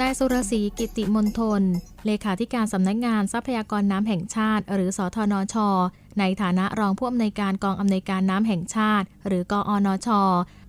นายสุรศรีกิติมนทน เลขาธิการสำนักงานทรัพยากรน้ำแห่งชาติ หรือสทนช ในฐานะรองผู้อำนวยการกองอำนวยการน้ำแห่งชาติ หรือกอนช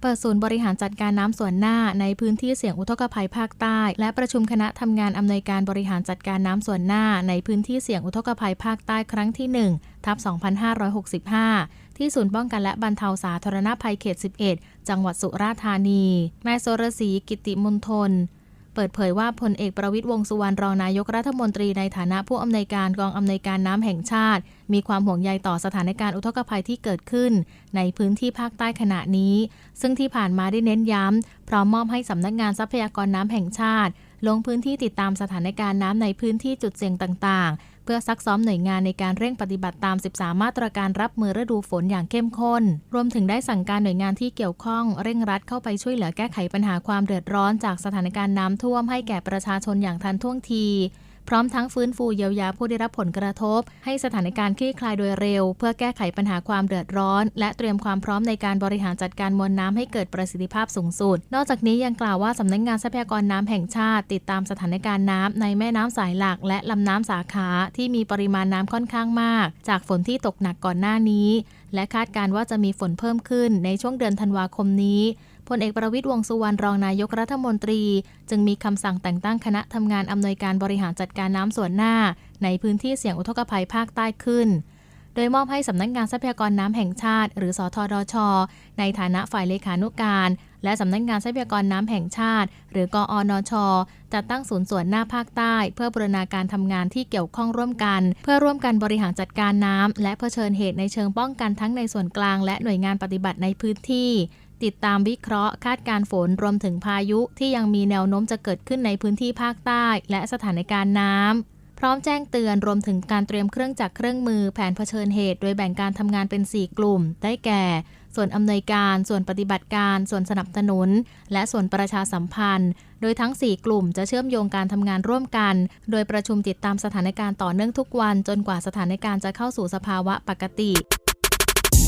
เปิดศูนย์บริหารจัดการน้ำส่วนหน้าในพื้นที่เสี่ยงอุทกภัยภาคใต้ และประชุมคณะทำงานอำนวยการบริหารจัดการน้ำส่วนหน้า ในพื้นที่เสี่ยงอุทกภัยภาคใต้ครั้งที่1ทับ2565ที่ศูนย์ป้องกันและบรรเทาสาธารณภัยเขต 11 จังหวัดสุราษฎร์ธานี นายโซรศรีกิติมนทน เปิดเผยว่าพลเอกประวิตยวงสุวรรณรองนายกรัฐมนตรีในฐานะผู้อำนวยการกองอำนวยการน้ำแห่งชาติ มีความห่วงใยต่อสถานการณ์อุทกภัยที่เกิดขึ้น ในพื้นที่ภาคใต้ขณะนี้ ซึ่งที่ผ่านมาได้เน้นย้ำพร้อมมอบให้สำนักงานทรัพยากรน้ำแห่งชาติ ลงพื้นที่ติดตามสถานการณ์น้ำในพื้นที่จุดเสี่ยงต่างๆ เพื่อซักซ้อมหน่วยงานในการเร่งปฏิบัติตาม 13 มาตรการรับมือฤดูฝนอย่างเข้มข้น รวมถึงได้สั่งการหน่วยงานที่เกี่ยวข้องเร่งรัดเข้าไปช่วยเหลือแก้ไขปัญหาความเดือดร้อนจากสถานการณ์น้ำท่วมให้แก่ประชาชนอย่างทันท่วงที พร้อมทั้งฟื้นฟูเยียวยาผู้ได้รับผลกระทบ ให้สถานการณ์คลี่คลายโดยเร็ว เพื่อแก้ไขปัญหาความเดือดร้อน และเตรียมความพร้อมในการบริหารจัดการมวลน้ำให้เกิดประสิทธิภาพสูงสุด นอกจากนี้ยังกล่าวว่าสำนักงานทรัพยากรน้ำแห่งชาติ ติดตามสถานการณ์น้ำในแม่น้ำสายหลัก และลำน้ำสาขาที่มีปริมาณน้ำค่อนข้างมาก จากฝนที่ตกหนักก่อนหน้านี้ และคาดการว่าจะมีฝนเพิ่มขึ้นในช่วงเดือนธันวาคมนี้พลเอกประวิตยวงสุวรรณรองนายกรัฐมนตรี จึงมีคำสั่งแต่งตั้งคณะทำงานอำนวยการบริหารจัดการน้ำส่วนหน้า ในพื้นที่เสี่ยงอุทกภัยภาคใต้ขึ้น โดยมอบให้สำนักงานทรัพยากรน้ำแห่งชาติ หรือสทดช ในฐานะฝ่ายเลขานุการ และสำนักงานทรัพยากรน้ำแห่งชาติ หรือกอนช จัดตั้งศูนย์ส่วนหน้าภาคใต้ เพื่อบูรณาการทำงานที่เกี่ยวข้องร่วมกัน เพื่อร่วมกันบริหารจัดการน้ำและเผชิญเหตุในเชิงป้องกันทั้งในส่วนกลาง และหน่วยงานปฏิบัติในพื้นที่ติดตามวิเคราะห์คาดการฝนรวมถึงพายุที่ยังมีแนวโน้มจะเกิดขึ้นในพื้นที่ภาคใต้ และสถานการณ์น้ำ พร้อมแจ้งเตือนรวมถึงการเตรียมเครื่องจักรเครื่องมือแผนเผชิญเหตุ โดยแบ่งการทำงานเป็น 4 กลุ่ม ได้แก่ ส่วนอำนวยการ ส่วนปฏิบัติการ ส่วนสนับสนุน และส่วนประชาสัมพันธ์ โดยทั้ง 4 กลุ่มจะเชื่อมโยงการทำงานร่วมกัน โดยประชุมติดตามสถานการณ์ต่อเนื่องทุกวัน จนกว่าสถานการณ์จะเข้าสู่สภาวะปกติ